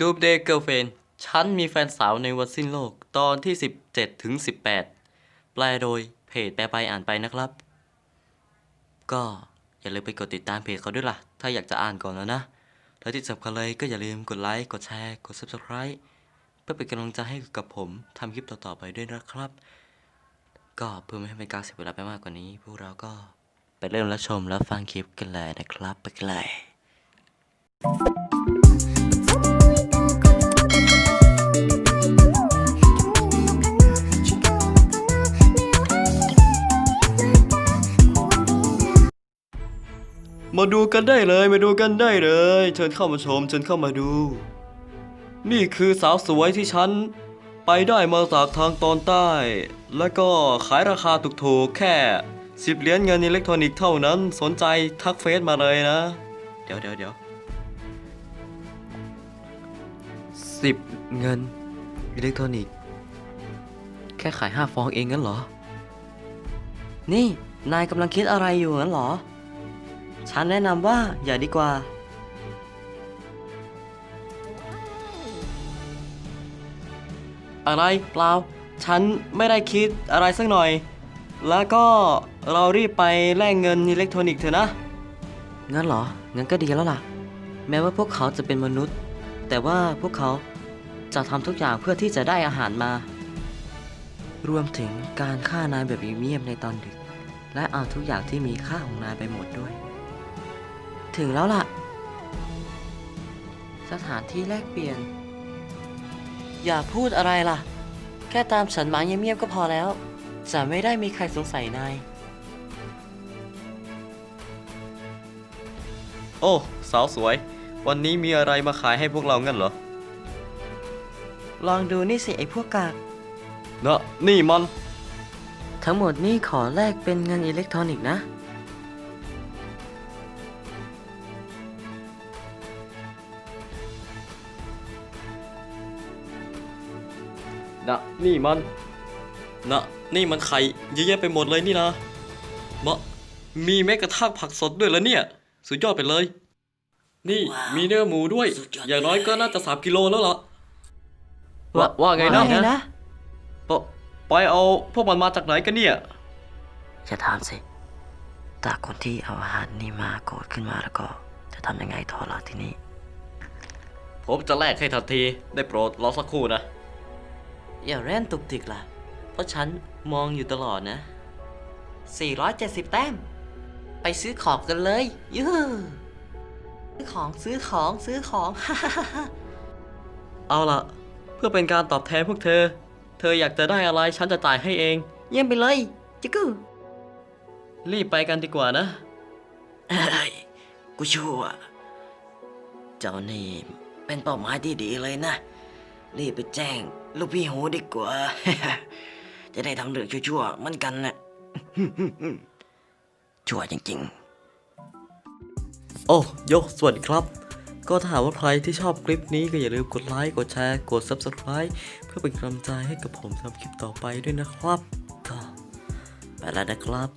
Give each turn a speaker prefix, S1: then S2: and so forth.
S1: ดูเดย์เกิลเฟนฉันมีแฟนสาวในวันสิ้นโลกตอนที่ 17 ถึง 18 แปลโดยเพจแปลไปอ่านไปนะครับ ก็อย่าลืมไปกดติดตามเพจเขาด้วยล่ะ ถ้าอยากจะอ่านก่อนแล้วนะ และที่สำคัญเลยก็อย่าลืมกดไลค์ กดแชร์ กด Subscribe เพื่อเป็นกำลังใจให้กับผมทำคลิปต่อๆไปด้วยนะครับ ก็เพื่อไม่ให้เป็นการเสียเวลาไปมากกว่านี้ พวกเราก็ไปเริ่มรับชมและฟังคลิปกันเลยนะครับ ไปกันเลย มาดูกันได้เลย มาดูกันได้เลย เชิญเข้ามาชม เชิญเข้ามาดู นี่คือสาวสวยที่ฉันไปได้มาจากทางตอนใต้ แล้วก็ขายราคาถูกๆแค่10เหรียญเงินอิเล็กทรอนิกส์เท่านั้น สนใจทักเฟซมาเลยนะ เดี๋ยวเดี๋ยวเดี๋ยวสิบเงินอิเล็กทรอนิกส์แค่ขายห้าฟองเองงั้นเหรอ นี่ นายกำลังคิดอะไรอยู่งั้นเหรอ ฉันแนะนำว่าอย่าดีกว่า อะไรเปล่า ฉันไม่ได้คิดอะไรสักหน่อย แล้วก็เรารีบไปแลกเงินอิเล็กทรอนิกส์เถอะนะ งั้นเหรอ งั้นก็ดีแล้วล่ะ แม้ว่าพวกเขาจะเป็นมนุษย์ แต่ว่าพวกเขาจะทำทุกอย่างเพื่อที่จะได้อาหารมา รวมถึงการฆ่านายแบบเงียบๆในตอนดึก และเอาทุกอย่างที่มีค่าของนายไปหมดด้วย ถึงแล้วล่ะ สถานที่แลกเปลี่ยน อย่าพูดอะไรล่ะ แค่ตามฉันมาเงียบๆก็พอแล้ว จะไม่ได้มีใครสงสัยนาย โอ้ สาวสวย วันนี้มีอะไรมาขายให้พวกเรางั้นเหรอลองดูนี่สิไอ้พวกกาก นะนี่มัน ทั้งหมดนี่ขอแลกเป็นเงินอิเล็กทรอนิกส์นะ นะนี่มันนะนี่มันไข่เยอะแยะไปหมดเลยนี่นะมะมีแม้กระทั่งผักสดด้วยแล้วเนี่ย สุดยอดไปเลย นี่
S2: ว้าว
S1: มีเนื้อหมูด้วย
S2: สุดยอด
S1: อย่างน้อย
S2: ไปเลย
S1: ก็น่าจะสามกิโลแล้วล่ะว่าว่าไงนะ
S2: ว่าไงนะ
S1: ปะไปเอาพวกมันมาจากไหนกันเนี่ย
S2: จะถามสิถ้าคนที่เอาอาหารนี่มาโกรธขึ้นมาแล้วก็ จะทำยังไงต่อล่ะทีนี้
S1: ผมจะแลกให้ทันทีได้โปรดรอสักครู่นะ อย่าแร่นตุกติกล่ะ เพราะฉันมองอยู่ตลอดนะ 470 แต้ม ไปซื้อของกันเลยยื้อซื้อของซื้อของซื้อของ เอาล่ะ เพื่อเป็นการตอบแทนพวกเธอ เธออยากจะได้อะไรฉันจะจ่ายให้เอง เยี่ยมไปเลยจิกกูรีบไปกันดีกว่านะ
S2: เฮ้กูชั่ว เจ้านี่เป็นเป้าหมายที่ดีเลยนะ รีบไปแจ้ง ลูกพี่หูดีกว่า จะได้ทำเรื่องชั่วๆเหมือนกันนะชั่วจริงๆ
S1: โอ้โยสวัสดีครับ ก็ถ้าหากว่าใครที่ชอบคลิปนี้ก็อย่าลืมกดไลค์ กดแชร์ กด Subscribe เพื่อเป็นกำลังใจให้กับผมทำคลิปต่อไปด้วยนะครับ ก็ไปแล้วนะครับ